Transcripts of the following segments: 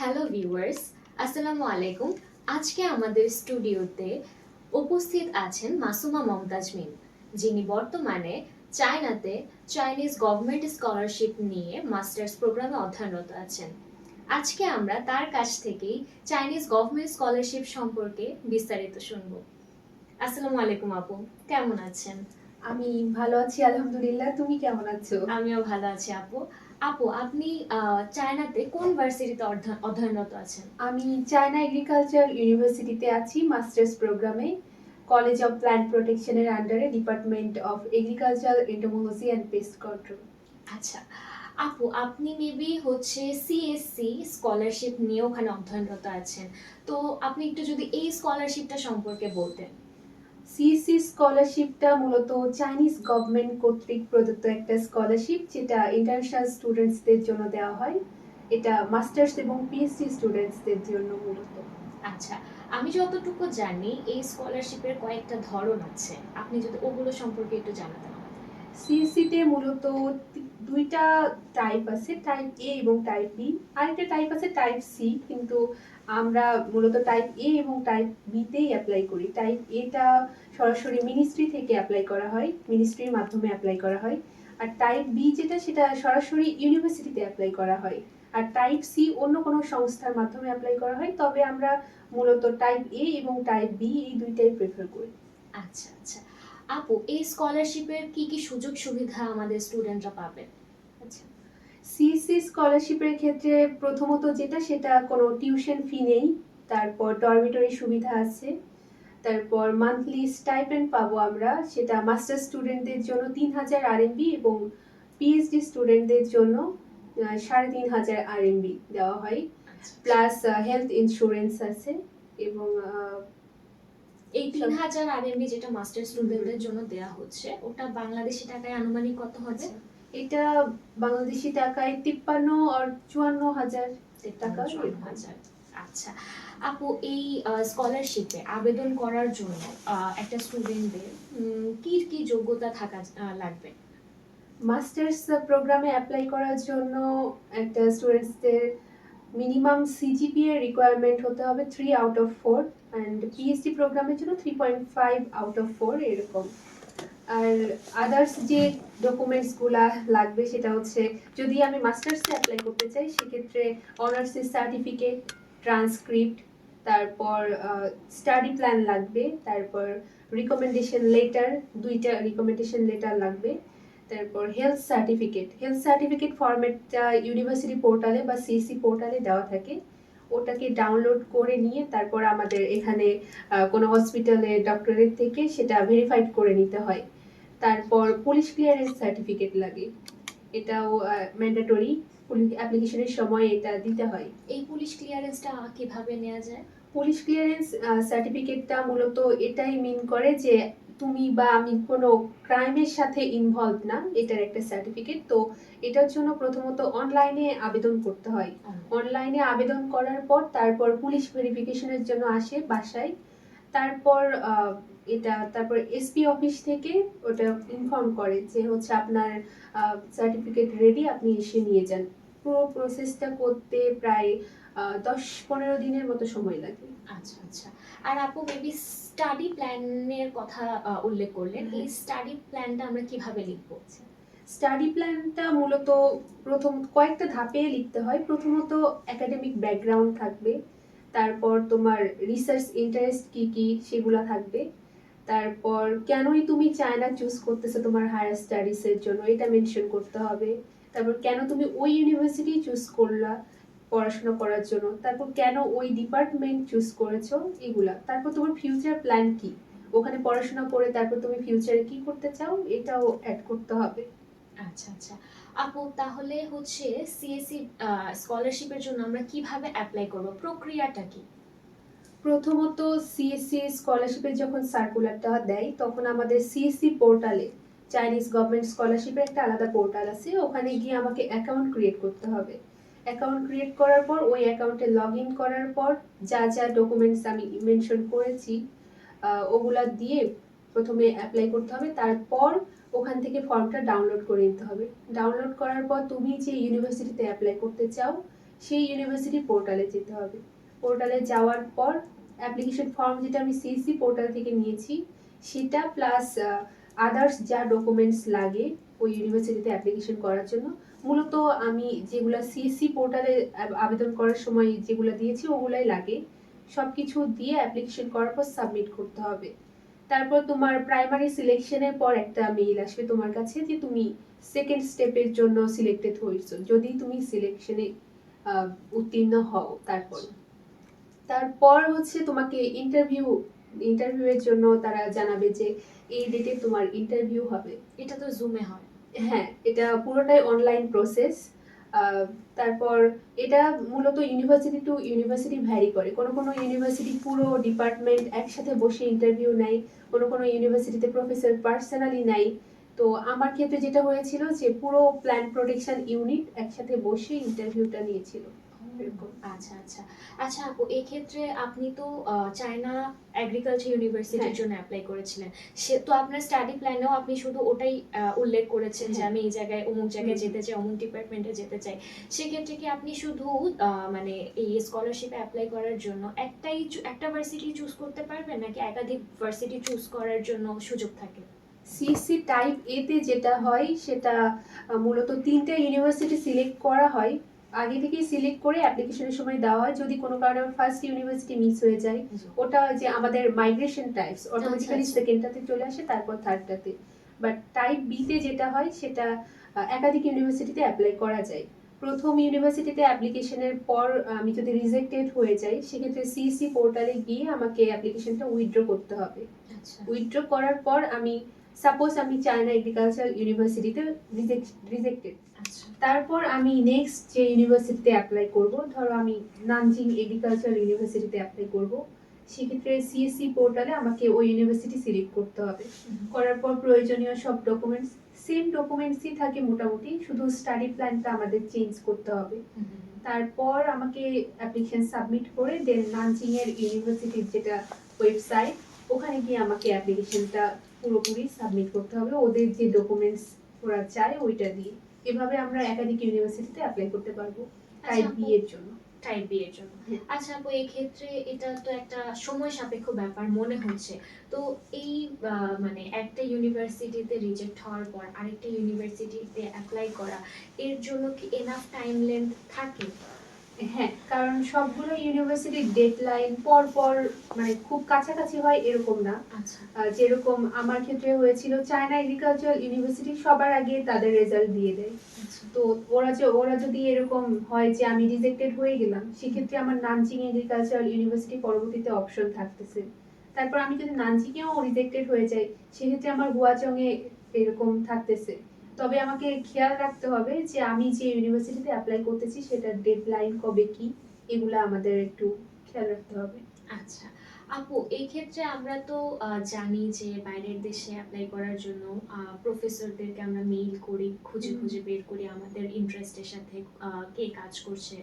Hello viewers আসসালামু আলাইকুম। আজকে আমাদের স্টুডিওতে উপস্থিত আছেন মাসুমা মমতাজ মিম যিনি বর্তমানে চায়নাতে চাইনিজ গভর্নমেন্ট স্কলারশিপ নিয়ে মাস্টার্স প্রোগ্রামে অধ্যয়নরত আছেন। আজকে আমরা তার কাছ থেকেই চাইনিজ গভর্নমেন্ট স্কলারশিপ সম্পর্কে বিস্তারিত শুনব। আসসালামু আলাইকুম আপু কেমন আছেন? আমি ভালো আছি আলহামদুলিল্লাহ। তুমি কেমন আছো? আমিও ভালো আছি আপু। আপু আপনি চায়নাতে কোন ভার্সিটিতে অধ্যয়নরত আছেন? আমি চায়না এগ্রিকালচার ইউনিভার্সিটিতে আছি মাস্টার্স প্রোগ্রামে। কলেজ অফ প্ল্যান্ট প্রোটেকশনের আন্ডারে department of agriculture entomology and pest control. আচ্ছা আপু আপনি মেবি হচ্ছে সিএসসি স্কলারশিপ নিয়ে ওখানে অধ্যয়নরত আছেন। তো আপনি একটু যদি এই স্কলারশিপটা সম্পর্কে বলতেন। সিএসসি স্কলারশিপটা মূলত চাইনিজ গভর্নমেন্ট কর্তৃক প্রদত্ত একটা স্কলারশিপ যেটা ইন্টারন্যাশনাল স্টুডেন্টসদের জন্য দেওয়া হয়। এটা মাস্টার্স এবং পিএইচডি স্টুডেন্টসদের জন্য মূলত। আচ্ছা আমি যতটুকু জানি এই স্কলারশিপের কয়েকটা ধরন আছে। আপনি যদি ওগুলো সম্পর্কে একটু জানাতেন। সিএসসিতে মূলত দুইটা টাইপ আছে টাইপ এ এবং টাইপ বি আরেকটা টাইপ আছে টাইপ সি কিন্তু আমরা মূলত টাইপ এ এবং টাইপ বিতেই অ্যাপ্লাই করি। টাইপ এটা সরাসরি মিনিস্ট্রি থেকে অ্যাপ্লাই করা হয় মিনিস্ট্রির মাধ্যমে অ্যাপ্লাই করা হয়। আর টাইপ বি যেটা, সেটা সরাসরি ইউনিভার্সিটিতে অ্যাপ্লাই করা হয়। আর টাইপ সি অন্য কোনো সংস্থার মাধ্যমে অ্যাপ্লাই করা হয়, তবে আমরা মূলত টাইপ এ এবং টাইপ বি এই দুইটাই প্রেফার করি। আচ্ছা আচ্ছা। আপু, এই স্কলারশিপের কি কি সুযোগ সুবিধা আমাদের স্টুডেন্টরা পাবে সিএসসি স্কলারশিপের ক্ষেত্রে প্রথমত যেটা সেটা কোনো টিউশন ফি নেই। তারপর ডরমিটরি সুবিধা আছে। তারপর মান্থলি স্টাইপেন্ড পাবো আমরা। সেটা মাস্টার স্টুডেন্টদের জন্য তিন হাজার আরএমবি এবং পিএইচডি স্টুডেন্টদের জন্য সাড়ে তিন হাজার আরএমবি দেওয়া হয়। আচ্ছা। প্লাস হেলথ ইন্স্যুরেন্স আছে এবং এই তিন হাজার আরএমবি যেটা মাস্টার স্টুডেন্টদের জন্য দেওয়া হচ্ছে ওটা বাংলাদেশি টাকায় আনুমানিক কত হবে? এটা বাংলাদেশি টাকায় তিপ্পান্ন আর চুয়ান্ন হাজার টাকা হাজার। আচ্ছা। আপু এই স্কলারশিপে আবেদন করার জন্য একটা স্টুডেন্টদের কি কি যোগ্যতা থাকা লাগবে? মাস্টার্স প্রোগ্রামে অ্যাপ্লাই করার জন্য একটা স্টুডেন্টসদের মিনিমাম সিজিপিএ রিকোয়ারমেন্ট হতে হবে three out of four and PhD প্রোগ্রামের জন্য three point five out of four এরকম। আর আদার্স যে ডকুমেন্টসগুলা লাগবে সেটা হচ্ছে, যদি আমি মাস্টার্সে অ্যাপ্লাই করতে চাই, সেক্ষেত্রে অনার্সের সার্টিফিকেট ট্রান্সক্রিপ্ট তারপর স্টাডি প্ল্যান লাগবে, তারপর রিকমেন্ডেশন লেটার দুইটা রিকমেন্ডেশন লেটার লাগবে, তারপর হেলথ সার্টিফিকেট হেলথ সার্টিফিকেট ফরম্যাটটা ইউনিভার্সিটি পোর্টালে বা সিএসসি পোর্টালে দেওয়া থাকে। ওটাকে ডাউনলোড করে নিয়ে তারপর আমাদের এখানে কোনো হসপিটালে ডক্টরের থেকে সেটা ভেরিফাইড করে নিতে হয়। তারপর পুলিশ ক্লিয়ারেন্স সার্টিফিকেট লাগে। এটাও ম্যান্ডেটরি পুলিশ অ্যাপ্লিকেশনের সময় এটা দিতে হয়। এই পুলিশ ক্লিয়ারেন্সটা কীভাবে নেওয়া যায়? পুলিশ ক্লিয়ারেন্স সার্টিফিকেটটা মূলত এটাই মিন করে যে তুমি বা আমি কোনো ক্রাইমের সাথে ইনভলভ না এটার একটা সার্টিফিকেট তো এটার জন্য প্রথমত অনলাইনে আবেদন করতে হয়। অনলাইনে আবেদন করার পর তারপর পুলিশ ভেরিফিকেশনের জন্য আসে বাসায়। তারপর এটা তারপর এসপি অফিস থেকে ওটা ইনফর্ম করে যে হচ্ছে আপনার সার্টিফিকেট রেডি আপনি এসে নিয়ে যান। পুরো প্রসেসটা করতে প্রায় দশ পনেরো দিনের মতো সময় লাগে। আচ্ছা আচ্ছা। আর আপু মেবি স্টাডি প্ল্যানের কথা উল্লেখ করলেন। এই স্টাডি প্ল্যানটা আমরা কীভাবে লিখব? স্টাডি প্ল্যানটা মূলত প্রথম কয়েকটা ধাপে লিখতে হয়। প্রথমত একাডেমিক ব্যাকগ্রাউন্ড থাকবে। তারপর তোমার রিসার্চ ইন্টারেস্ট কি কি সেগুলো থাকবে। তারপর কেনই তুমি চায়না চুজ করতেছো তোমার হায়ার স্টাডিজের জন্য, এটা মেনশন করতে হবে। তারপর কেন তুমি ওই ইউনিভার্সিটি চুজ করলা পড়াশোনা করার জন্য? তারপর কেন ওই ডিপার্টমেন্ট চুজ করেছ? এগুলা। তারপর তোমার ফিউচার প্ল্যান কি? ওখানে পড়াশোনা করে তারপর তুমি ফিউচারে কি করতে চাও? এটাও অ্যাড করতে হবে। আচ্ছা আচ্ছা। আপু, তাহলে হচ্ছে সিএসসি স্কলারশিপের জন্য আমরা কীভাবে অ্যাপ্লাই করব? প্রক্রিয়াটা কি? প্রথমত সিএসসি স্কলারশিপের যখন সার্কুলারটা দেয়, তখন আমাদের সিএসসি পোর্টালে চাইনিজ গভর্নমেন্ট স্কলারশিপের একটা আলাদা পোর্টাল আছে, ওখানে গিয়ে আমাকে অ্যাকাউন্ট ক্রিয়েট করতে হবে। অ্যাকাউন্ট ক্রিয়েট করার পর, ওই অ্যাকাউন্টে লগ ইন করার পর, যা যা ডকুমেন্টস আমি মেনশন করেছি ওগুলা দিয়ে প্রথমে অ্যাপ্লাই করতে হবে। তারপর ওখান থেকে ফর্মটা ডাউনলোড করে নিতে হবে। ডাউনলোড করার পর তুমি যে ইউনিভার্সিটিতে অ্যাপ্লাই করতে চাও, সেই ইউনিভার্সিটি পোর্টালে যেতে হবে। পোর্টালে যাওয়ার পর অ্যাপ্লিকেশন ফর্ম যেটা আমি সিএসসি পোর্টাল থেকে নিয়েছি, সেটা প্লাস আদার্স যা ডকুমেন্টস লাগে ওই ইউনিভার্সিটিতে অ্যাপ্লিকেশন করার জন্য। মূলত আমি যেগুলো সিএসসি পোর্টালে আবেদন করার সময় যেগুলো দিয়েছি, ওগুলাই লাগে। সব কিছু দিয়ে অ্যাপ্লিকেশন করার পর সাবমিট করতে হবে। তারপর তোমার প্রাইমারি সিলেকশনের পর একটা মেইল আসবে তোমার কাছে যে তুমি সেকেন্ড স্টেপের জন্য সিলেক্টেড হয়েছো। যদি তুমি সিলেকশনে উত্তীর্ণ হও তারপর। তারপর হচ্ছে তোমাকে ইন্টারভিউ ইন্টারভিউয়ের জন্য তারা জানাবে যে এই ডেটে তোমার ইন্টারভিউ হবে। এটা তো জুমে হয়। হ্যাঁ এটা পুরোটাই অনলাইন প্রসেস তারপর এটা মূলত ইউনিভার্সিটি টু ইউনিভার্সিটি ভ্যারি করে কোনো কোনো ইউনিভার্সিটি পুরো ডিপার্টমেন্ট একসাথে বসে ইন্টারভিউ নেয়, কোনো কোনো ইউনিভার্সিটিতে প্রফেসর পার্সোনালি নেয় তো আমার ক্ষেত্রে যেটা হয়েছিল যে পুরো প্ল্যান প্রোটেকশন ইউনিট একসাথে বসে ইন্টারভিউটা নিয়েছিল। আচ্ছা আচ্ছা। আচ্ছা আপু এই ক্ষেত্রে আপনি তো চায়না এগ্রিকালচার ইউনিভার্সিটির হ্যাঁ। জন্য অ্যাপ্লাই করেছিলেন। সে তো আপনার স্টাডি প্ল্যানেও আপনি শুধু ওটাই উল্লেখ করেছেন যে হ্যাঁ। আমি এই জায়গায় অমুক জায়গায় যেতে চাই অমুক ডিপার্টমেন্টে যেতে চাই। সেক্ষেত্রে কি আপনি শুধু মানে এই স্কলারশিপে অ্যাপ্লাই করার জন্য একটাই একটা ভার্সিটি চুজ করতে পারবেন? নাকি একাধিক ভার্সিটি চুজ করার জন্য সুযোগ থাকে? সিসি টাইপ এতে যেটা হয় সেটা মূলত তিনটে ইউনিভার্সিটি সিলেক্ট করা হয়। আগে থেকেই সিলেক্ট করে অ্যাপ্লিকেশনের সময় দেওয়া হয়। যদি কোনো কারণে ফার্স্ট ইউনিভার্সিটি মিস হয়ে যায় ওটা যে আমাদের মাইগ্রেশন টাইপস অটোমেটিক্যালি আচ্ছা। সেকেন্ডটাতে চলে আসে তারপর থার্ডটাতে বাট টাইপ বিতে যেটা হয় সেটা একাধিক ইউনিভার্সিটিতে অ্যাপ্লাই করা যায়। প্রথম ইউনিভার্সিটিতে অ্যাপ্লিকেশনের পর আমি যদি রিজেক্টেড হয়ে যাই সেক্ষেত্রে সিসি পোর্টালে গিয়ে আমাকে অ্যাপ্লিকেশনটা উইথড্র করতে হবে। আচ্ছা। উইথড্র করার পর আমি সাপোজ আমি চায়না এগ্রিকালচার ইউনিভার্সিটিতে রিজেক্টেড তারপর আমি নেক্সট যে ইউনিভার্সিটিতে অ্যাপ্লাই করব ধরো আমি নানজিং এগ্রিকালচার ইউনিভার্সিটিতে অ্যাপ্লাই করব সেক্ষেত্রে সিএসসি পোর্টালে আমাকে ওই ইউনিভার্সিটি সিলেক্ট করতে হবে। করার পর প্রয়োজনীয় সব ডকুমেন্টস সেম ডকুমেন্টসই থাকে মোটামুটি শুধু স্টাডি প্ল্যানটা আমাদের চেঞ্জ করতে হবে। তারপর আমাকে অ্যাপ্লিকেশন সাবমিট করে দেন নানজিং এর ইউনিভার্সিটির যেটা ওয়েবসাইট ওখানে গিয়ে আমাকে অ্যাপ্লিকেশনটা পুরোপুরি সাবমিট করতে হবে। ওদের যে ডকুমেন্টস ওরা চায় ওইটা দিয়ে। এভাবে আমরা একাধিক ইউনিভার্সিটিতে অ্যাপ্লাই করতে পারব। টাইপ আচ্ছা, বি এর জন্য। টাইপ বি এর জন্য। হ্যাঁ। আচ্ছা আপু এই ক্ষেত্রে এটা তো একটা সময় সাপেক্ষ ব্যাপার মনে হচ্ছে। তো এই মানে একটা ইউনিভার্সিটিতে রিজেক্ট হওয়ার পর আরেকটা ইউনিভার্সিটিতে অ্যাপ্লাই করা এর জন্য কি এনাফ টাইম লেন্থ থাকে? হ্যাঁ কারণ সবগুলো ইউনিভার্সিটির ডেডলাইন পর পর মানে খুব কাছাকাছি হয় এরকম না। আচ্ছা। যেরকম আমার ক্ষেত্রে হয়েছিল চায়না এগ্রিকালচার ইউনিভার্সিটি সবার আগে তাদের রেজাল্ট দিয়ে দেয়। আচ্ছা। তো ওরা যে ওরা যদি এরকম হয় যে আমি রিজেক্টেড হয়ে গেলাম সেক্ষেত্রে আমার নানজিং এগ্রিকালচার ইউনিভার্সিটি পরবর্তীতে অপশন থাকতেছে। তারপর আমি যদি নানজিংয়েও রিজেক্টেড হয়ে যাই সেক্ষেত্রে আমার হুয়াচংয়ে এরকম থাকতেছে। তবে আমাকে খেয়াল রাখতে হবে যে আমি যে ইউনিভার্সিটিতে অ্যাপ্লাই করতেছি সেটার ডেডলাইন কবে কি? এগুলো আমাদের একটু খেয়াল রাখতে হবে। আচ্ছা। আপু এই ক্ষেত্রে আমরা তো জানি যে বাইরের দেশে অ্যাপ্লাই করার জন্য প্রফেসরদেরকে আমরা মেইল করি খুঁজে খুঁজে বের করি আমাদের ইন্টারেস্টের সাথে কে কাজ করছে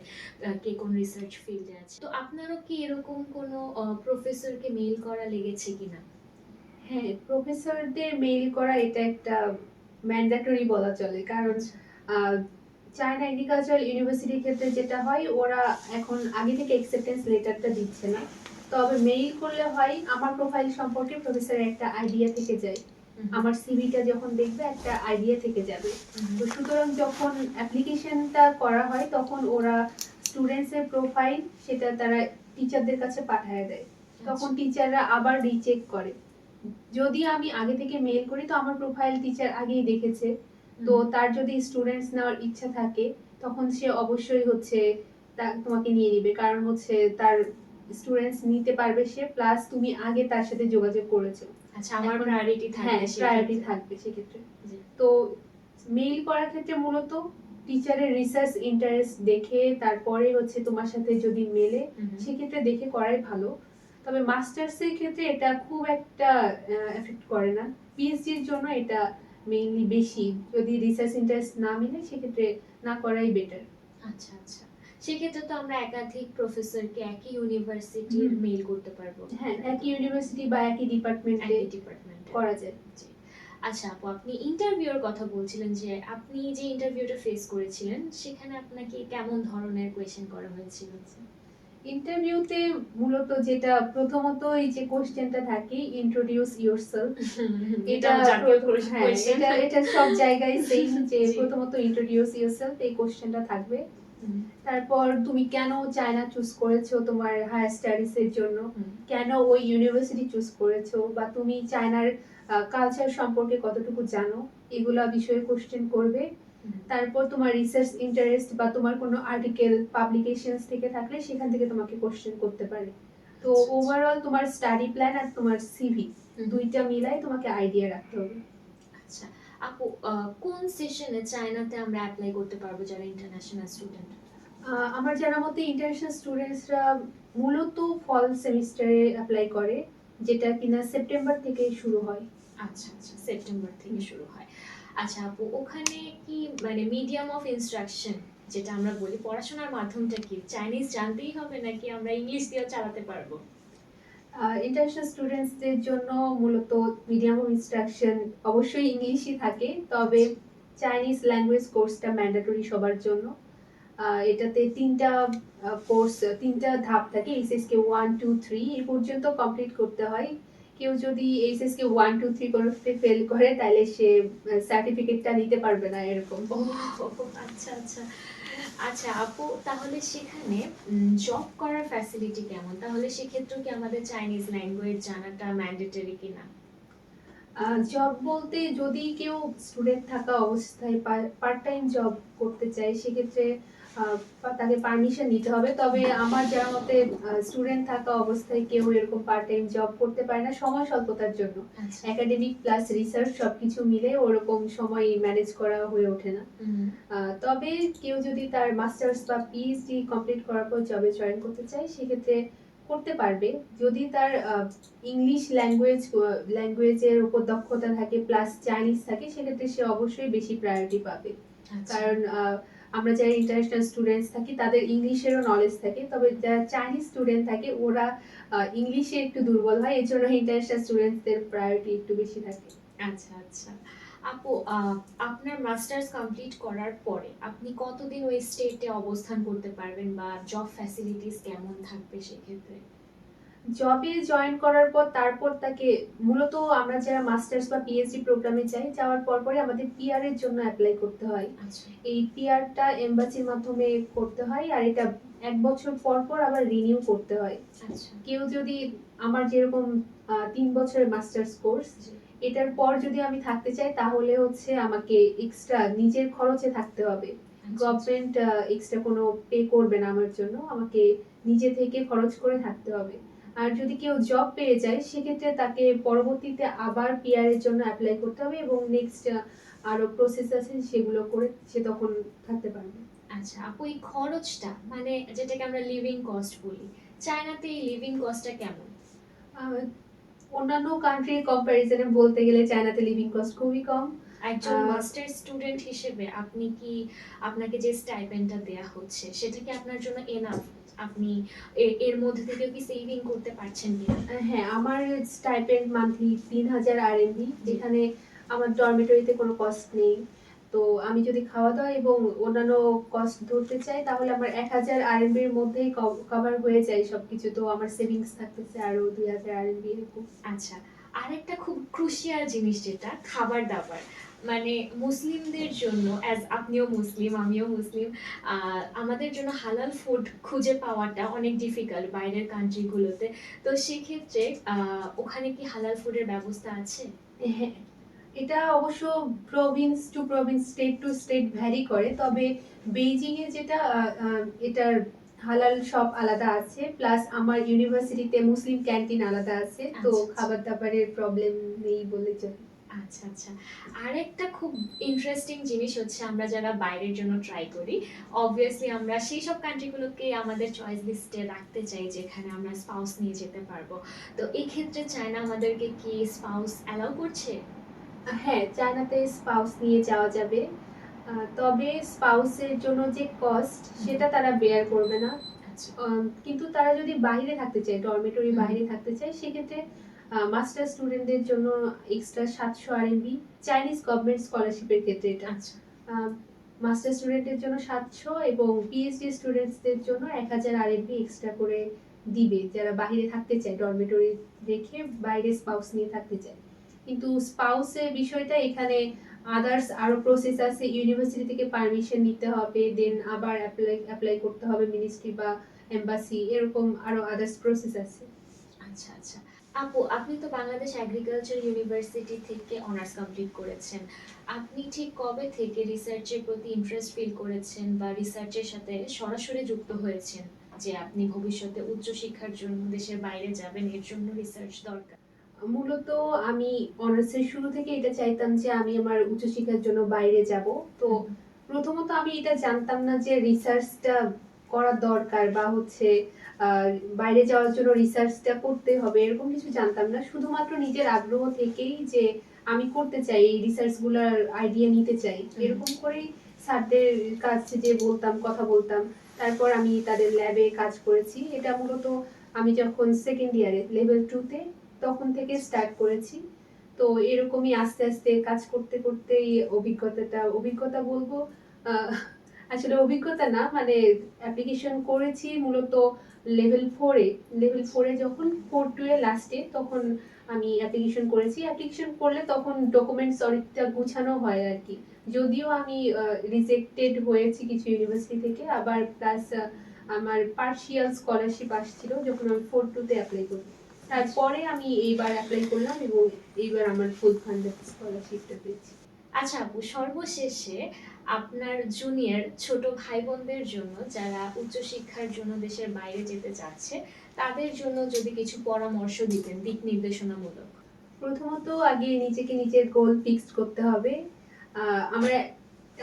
কে কোন রিসার্চ ফিল্ডে আছে। তো আপনারও কি এরকম কোনো প্রফেসরকে মেইল করা লেগেছে কিনা? হ্যাঁ প্রফেসরদের মেইল করা এটা একটা ম্যান্ডেটরি বলা চলে। কারণ আহ, চায়না এগ্রিকালচারাল ইউনিভার্সিটির ক্ষেত্রে যেটা হয় ওরা এখন আগে থেকে অ্যাকসেপ্টেন্স লেটারটা দিচ্ছে না। তবে মেইল করলে হয় আমার প্রোফাইল সম্পর্কে প্রফেসরের একটা আইডিয়া থেকে যায়। আমার সিভিটা যখন দেখবে একটা আইডিয়া থেকে যাবে। তো সুতরাং যখন অ্যাপ্লিকেশনটা করা হয় তখন ওরা স্টুডেন্টসের প্রোফাইল সেটা তারা টিচারদের কাছে পাঠায় দেয়। তখন টিচাররা আবার রিচেক করে। যদি আমি আগে থেকে মেল করি তো আমার প্রোফাইল টিচার আগেই দেখেছে। তো তার যদি স্টুডেন্টস নেওয়ার ইচ্ছা থাকে তখন সে অবশ্যই হচ্ছে তোমাকে নিয়ে নিবে। কারণ হচ্ছে তার স্টুডেন্টস নিতে পারবে সে প্লাস তুমি আগে তার সাথে যোগাযোগ করেছ। আচ্ছা আমার প্রায়োরিটি হ্যাঁ থাকবে প্রায়োরিটি সেক্ষেত্রে। থাকবে সেক্ষেত্রে তো মেইল করার ক্ষেত্রে মূলত টিচারের রিসার্চ ইন্টারেস্ট দেখে তারপরে হচ্ছে তোমার সাথে যদি মেলে সেক্ষেত্রে দেখে করাই ভালো। তবে মাস্টার্সের ক্ষেত্রে এটা খুব একটা এফেক্ট করে না। পিএইচডির জন্য এটা মেইনলি বেশি। যদি রিসার্চ ইন্টারেস্ট না মিলে সেক্ষেত্রে না করাই বেটার আচ্ছা আচ্ছা। সেক্ষেত্রে তো আমরা একাধিক প্রফেসরকে একই ইউনিভার্সিটির। মেইল করতে পারব। হ্যাঁ একই ইউনিভার্সিটি বা একই ডিপার্টমেন্টে ডিপার্টমেন্টে করা যায়। আচ্ছা আপু আপনি ইন্টারভিউর কথা বলছিলেন যে আপনি যে ইন্টারভিউটা ফেস করেছিলেন সেখানে আপনাকে কেমন ধরনের কোয়েশ্চেন করা হয়েছিল? ইন্টারভিউতে মূলত যেটা প্রথমত এই যে কোশ্চেনটা থাকে ইন্ট্রোডিউস ইয়োরসেলফ এটা হ্যাঁ। এটা এটা সব জায়গায় সেম যে প্রথমত ইন্ট্রোডিউস ইয়োরসেলফ এই কোশ্চেনটা থাকবে। তারপর তুমি কেন চায়না চুজ করেছ তোমার হায়ার স্টাডিজ এর জন্য? কেন ওই ইউনিভার্সিটি চুজ করেছ? বা তুমি চায়নার কালচার সম্পর্কে কতটুকু জানো? এগুলা বিষয়ে কোশ্চেন করবে। তারপর তোমার রিসার্চ ইন্টারেস্ট বা তোমার কোনো আর্টিকেল পাবলিকেশনস থেকে থাকলে সেখান থেকে তোমাকে কোশ্চেন করতে পারে। তো আচ্ছা, আচ্ছা। ওভারঅল তোমার স্টাডি প্ল্যান আর তোমার সিভি দুইটা মিলাই তোমাকে আইডিয়া রাখতে হবে। আচ্ছা আপু কোন সেশনে চায়নাতে আমরা অ্যাপ্লাই করতে পারব যারা ইন্টারন্যাশনাল স্টুডেন্ট আমার জানা মতে ইন্টারন্যাশনাল স্টুডেন্টসরা মূলত ফল সেমিস্টারে অ্যাপ্লাই করে যেটা কিনা সেপ্টেম্বর থেকে শুরু হয়। আচ্ছা আচ্ছা সেপ্টেম্বর থেকে শুরু হয়। আচ্ছা আপু, ওখানে কি মানে মিডিয়াম অফ ইনস্ট্রাকশন যেটা আমরা বলি, পড়াশোনার মাধ্যমটা কি? চাইনিজ জানতেই হবে নাকি আমরা ইংলিশ দিয়েও চালাতে পারব? ইন্টারন্যাশনাল স্টুডেন্টসদের জন্য মূলত মিডিয়াম অফ ইনস্ট্রাকশন অবশ্যই ইংলিশই থাকে, তবে চাইনিজ ল্যাঙ্গুয়েজ কোর্সটা ম্যান্ডেটরি সবার জন্য। এটাতে তিনটা কোর্স তিনটা ধাপ থাকে এইচএসকে ওয়ান টু থ্রি এই পর্যন্ত কমপ্লিট করতে হয়। কেউ যদি HS K one two three করতে ফেল করে তাহলে সে সার্টিফিকেটটা নিতে পারবে না এরকম। আচ্ছা আচ্ছা। আচ্ছা আপু তাহলে সেখানে জব করার ফ্যাসিলিটি কেমন? তাহলে সেক্ষেত্রে কি আমাদের চাইনিজ ল্যাঙ্গুয়েজ জানাটা ম্যান্ডেটরি কিনা? জব বলতে যদি কেউ স্টুডেন্ট থাকা অবস্থায় পার্ট টাইম জব করতে চায় সেক্ষেত্রে তাকে পারমিশন নিতে হবে। তবে আমার যার মতে স্টুডেন্ট থাকা অবস্থায় কেউ এরকম পার্ট টাইম জব করতে পারে না সময় স্বল্পতার জন্য। একাডেমিক প্লাস রিসার্চ সবকিছু মিলে ওরকম সময় ম্যানেজ করা হয়ে ওঠে না। তবে কেউ যদি তার মাস্টার্স বা পিএইচডি কমপ্লিট করার পর জবে জয়েন করতে চায় সেক্ষেত্রে করতে পারবে। যদি তার ইংলিশ ল্যাঙ্গুয়েজ ল্যাঙ্গুয়েজের উপর দক্ষতা থাকে প্লাস চাইনিজ থাকে সেক্ষেত্রে সে অবশ্যই বেশি প্রায়োরিটি পাবে। আচ্ছা। কারণ আমরা যারা ইন্টারন্যাশনাল স্টুডেন্টস থাকি, তাদের ইংলিশেরও নলেজ থাকে, তবে যারা চাইনিজ স্টুডেন্ট থাকে, ওরা ইংলিশে একটু দুর্বল হয় এর জন্য ইন্টারন্যাশনাল স্টুডেন্টসদের প্রায়োরিটি একটু বেশি থাকে। আচ্ছা আচ্ছা। আপু আপনার মাস্টার্স কমপ্লিট করার পরে আপনি কতদিন ওই স্টেটে অবস্থান করতে পারবেন বা জব ফ্যাসিলিটিস কেমন থাকবে সেক্ষেত্রে? জবে জয়েন করার পর তারপর তাকে মূলত আমরা যারা মাস্টার্স বা পিএইচডি প্রোগ্রামে যাই যাওয়ার পর পরে আমাদের পিআর এর জন্য অ্যাপ্লাই করতে হয়। আচ্ছা। এই পিআরটা এমবাসির মাধ্যমে করতে হয় আর এটা এক বছর পর পর আবার রিনিউ করতে হয়। আচ্ছা। কেউ যদি আমার যেরকম তিন বছরের মাস্টার্স কোর্স এটার পর যদি আমি থাকতে চাই তাহলে হচ্ছে আমাকে এক্সট্রা নিজের খরচে থাকতে হবে। আচ্ছা, গভর্নমেন্ট এক্সট্রা কোনো পে করবে না আমার জন্য আমাকে নিজে থেকে খরচ করে থাকতে হবে। আর যদি কেউ জব পেয়ে যায় সেক্ষেত্রে তাকে পরবর্তীতে আবার পিআর এর জন্য অ্যাপ্লাই করতে হবে এবং নেক্সট আরও প্রসেস আছে সেগুলো করে সে তখন থাকতে পারবে। আচ্ছা আপু এই খরচটা মানে যেটাকে আমরা লিভিং কস্ট বলি চায়নাতে এই লিভিং কস্টটা কেমন? অন্যান্য কান্ট্রির কম্প্যারিজনে বলতে গেলে চায়নাতে লিভিং কস্ট খুবই কম। একজন মাস্টার স্টুডেন্ট হিসেবে আপনি কি আপনাকে যে স্টাইপেন্ডটা দেয়া হচ্ছে সেটা কি আপনার জন্য এনাফ আপনি এর মধ্যে থেকে কি সেভিং করতে পারছেন কিনা? হ্যাঁ আমার স্টাইপেন্ড মান্থলি তিন হাজার আরএমবি যেখানে আমার ডরমিটরিতে কোনো কস্ট নেই। তো আমি যদি খাওয়া দাওয়া এবং অন্যান্য কস্ট ধরতে চাই তাহলে আমার এক হাজার আরএমবির মধ্যেই কভার হয়ে যায় সবকিছু। তো আমার সেভিংস থাকতেছে আরও দুই হাজার আরএমবি এরকম। আচ্ছা আরেকটা খুব ক্রুশিয়াল জিনিস যেটা খাবার দাবার। মানে মুসলিমদের জন্য অ্যাজ আপনিও মুসলিম আমিও মুসলিম আমাদের জন্য হালাল ফুড খুঁজে পাওয়াটা অনেক ডিফিকাল্ট বাইরের কান্ট্রিগুলোতে তো সেক্ষেত্রে ওখানে কি হালাল ফুডের ব্যবস্থা আছে? হ্যাঁ এটা অবশ্য province to province state to state vary করে তবে বেইজিং এ যেটা এটার হালাল শপ আলাদা আছে প্লাস আমার ইউনিভার্সিটিতে মুসলিম ক্যান্টিন আলাদা আছে তো আচ্ছা। খাবার দাবারের প্রবলেম নেই বলে চলে আচ্ছা আচ্ছা। আরেকটা খুব ইন্টারেস্টিং জিনিস হচ্ছে আমরা যারা বাইরের জন্য ট্রাই করি অবভিয়াসলি আমরা সেই সব কান্ট্রিগুলোকে আমাদের চয়েস লিস্টে রাখতে চাই যেখানে আমরা স্পাউস নিয়ে যেতে পারব। তো এই ক্ষেত্রে চায়না আমাদেরকে কি স্পাউস অ্যালাউ করছে? হ্যাঁ চায়নাতে স্পাউস নিয়ে যাওয়া যাবে। তবে স্পাউসের জন্য যে কস্ট সেটা তারা বেয়ার করবে না। আচ্ছা। কিন্তু তারা যদি বাইরে থাকতে চায় ডরমেটরি বাইরে থাকতে চায় সেক্ষেত্রে মাস্টার স্টুডেন্টদের জন্য এক্সট্রা সাতশো আরএমবি চাইনিজ গভর্নমেন্ট স্কলারশিপের ক্ষেত্রে এটা। আচ্ছা। মাস্টার স্টুডেন্টের জন্য সাতশো এবং পিএইচডি স্টুডেন্টসদের জন্য এক হাজার আরএমবি এক্সট্রা করে দিবে যারা বাইরে থাকতে চায় ডরমেটরি রেখে বাইরে স্পাউস নিয়ে থাকতে চায়। কিন্তু স্পাউসের বিষয়টা এখানে আদার্স আরও প্রসেস আছে ইউনিভার্সিটি থেকে পারমিশন নিতে হবে দেন আবার অ্যাপ্লাই অ্যাপ্লাই করতে হবে মিনিস্ট্রি বা এম্বাসি এরকম আরও আদার্স প্রসেস আছে। আচ্ছা আচ্ছা। আপু আপনি তো বাংলাদেশ এগ্রিকালচার ইউনিভার্সিটি থেকে অনার্স কমপ্লিট করেছেন। আপনি ঠিক কবে থেকে রিসার্চের প্রতি ইন্টারেস্ট ফিল করেছেন বা রিসার্চের সাথে সরাসরি যুক্ত হয়েছেন? যে আপনি ভবিষ্যতে উচ্চশিক্ষার জন্য দেশের বাইরে যাবেন এর জন্য রিসার্চ দরকার। মূলত আমি অনার্সের শুরু থেকে এটা চাইতাম যে আমি আমার উচ্চশিক্ষার জন্য বাইরে যাব। তো প্রথমত আমি এটা জানতাম না যে রিসার্চটা করা দরকার বা হচ্ছে বাইরে যাওয়ার জন্য রিসার্চটা করতে হবে এরকম কিছু জানতাম না। শুধুমাত্র নিজের আগ্রহ থেকেই যে আমি করতে চাই এই রিসার্চগুলার আইডিয়া নিতে চাই। এরকম করেই স্যারদের কাছে যে বলতাম কথা বলতাম। তারপর আমি তাদের ল্যাবে কাজ করেছি। এটা মূলত আমি যখন সেকেন্ড ইয়ারে লেভেল টুতে তখন থেকে স্টার্ট করেছি। তো এরকমই আস্তে আস্তে কাজ করতে করতে এই অভিজ্ঞতাটা অভিজ্ঞতা বলব আহ, আসলে অভিজ্ঞতা না মানে অ্যাপ্লিকেশন করেছি মূলত লেভেল ফোরে লেভেল ফোরে যখন ফোর টু এর লাস্টে তখন আমি অ্যাপ্লিকেশন করেছি। অ্যাপ্লিকেশন করলে তখন ডকুমেন্টস অনেকটা গুছানো হয় আর কি যদিও আমি রিজেক্টেড হয়েছি কিছু ইউনিভার্সিটি থেকে, আবার প্লাস আমার পার্শিয়াল স্কলারশিপ আসছিল যখন আমি ফোর টুতে অ্যাপ্লাই করি। তারপরে আমি এইবার অ্যাপ্লাই করলাম এবং এইবার আমার ফুল ফান্ডেড স্কলারশিপটা পেয়েছি। আচ্ছা সর্বশেষে আপনার জুনিয়র ছোট ভাই বোনদের জন্য যারা উচ্চশিক্ষার জন্য দেশের বাইরে যেতে চাচ্ছে, তাদের জন্য যদি কিছু পরামর্শ দিতেন, দিক নির্দেশনামূলক। প্রথমত আগে নিজেকে নিজের গোল ফিক্সড করতে হবে। আমরা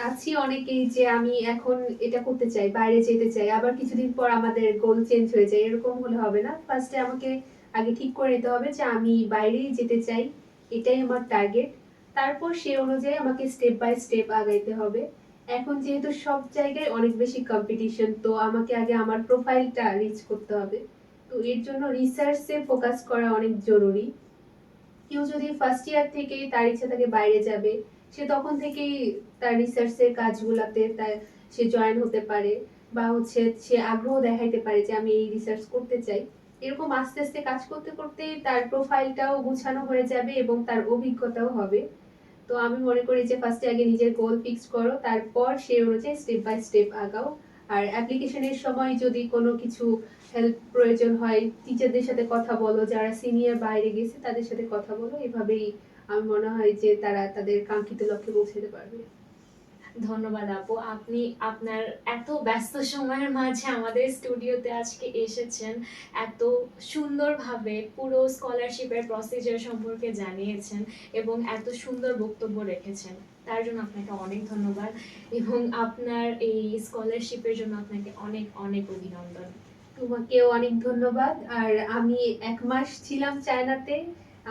আছি অনেকেই যে আমি এখন এটা করতে চাই, বাইরে যেতে চাই, আবার কিছুদিন পর আমাদের গোল চেঞ্জ হয়ে যায়, এরকম হলে হবে না। ফার্স্টে আমাকে আগে ঠিক করে নিতে হবে যে আমি বাইরেই যেতে চাই, এটাই আমার টার্গেট তারপর সে অনুযায়ী আমাকে স্টেপ বাই স্টেপ আগাইতে হবে। এখন যেহেতু সব জায়গায় অনেক বেশি কম্পিটিশন তো আমাকে আগে আমার প্রোফাইলটা রিচ করতে হবে। তো এর জন্য রিসার্চে ফোকাস করা অনেক জরুরি। কেউ যদি ফার্স্ট ইয়ার থেকেই তার ইচ্ছা থাকে বাইরে যাবে, সে তখন থেকেই তার রিসার্চের কাজগুলাতে তার সে জয়েন হতে পারে বা হচ্ছে সে আগ্রহ দেখাইতে পারে যে আমি এই রিসার্চ করতে চাই। এরকম আস্তে আস্তে কাজ করতে করতে তার প্রোফাইলটাও গুছানো হয়ে যাবে এবং তার অভিজ্ঞতাও হবে। তো আমি মনে করি যে ফার্স্টে আগে নিজের গোল ফিক্স করো, তারপর সে অনুযায়ী স্টেপ বাই স্টেপ আগাও। আর অ্যাপ্লিকেশনের সময় যদি কোনো কিছু হেল্প প্রয়োজন হয় টিচারদের সাথে কথা বলো, যারা সিনিয়র বাইরে গেছে তাদের সাথে কথা বলো, এভাবেই আমার মনে হয় যে তারা তাদের কাঙ্ক্ষিত লক্ষ্যে পৌঁছাতে পারবে। ধন্যবাদ আপু। আপনি আপনার এত ব্যস্ত সময়ের মাঝে আমাদের স্টুডিওতে আজকে এসেছেন, এত সুন্দরভাবে পুরো স্কলারশিপের প্রসিজার সম্পর্কে জানিয়েছেন এবং এত সুন্দর বক্তব্য রেখেছেন। তার জন্য আপনাকে অনেক ধন্যবাদ এবং আপনার এই স্কলারশিপের জন্য আপনাকে অনেক অনেক অভিনন্দন। তোমাকেও অনেক ধন্যবাদ। আর আমি এক মাস ছিলাম চায়নাতে।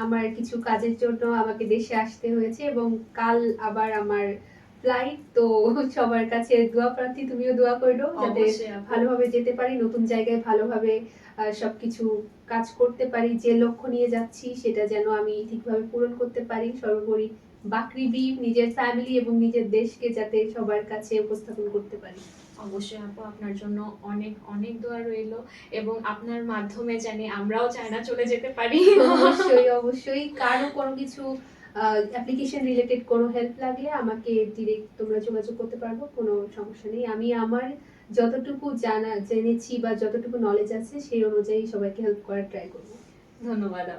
আমার কিছু কাজের জন্য আমাকে দেশে আসতে হয়েছে এবং কাল আবার আমার ফ্লাইট তো সবার কাছে দোয়া প্রার্থী তুমিও দোয়া করো যাতে ভালোভাবে যেতে পারি নতুন জায়গায় ভালোভাবে সবকিছু কাজ করতে পারি যে লক্ষ্য নিয়ে যাচ্ছি সেটা যেন আমি ঠিকভাবে পূরণ করতে পারি। সর্বোপরি বাকরি বিপ নিজের ফ্যামিলি এবং নিজের দেশকে যাতে সবার কাছে উপস্থাপন করতে পারি। অবশ্যই আপু আপনার জন্য অনেক অনেক দোয়া রইল এবং আপনার মাধ্যমে জানি আমরাও চায়না চলে যেতে পারি। অবশ্যই অবশ্যই। কারও কোনো কিছু অ্যাপ্লিকেশন রিলেটেড কোনো হেল্প লাগলে আমাকে ডিরেক্ট তোমরা যোগাযোগ করতে পারব কোনো সমস্যা নেই। আমি আমার যতটুকু জানা, জেনেছি বা যতটুকু নলেজ আছে, সেই অনুযায়ী সবাইকে হেল্প করার ট্রাই করব। ধন্যবাদ।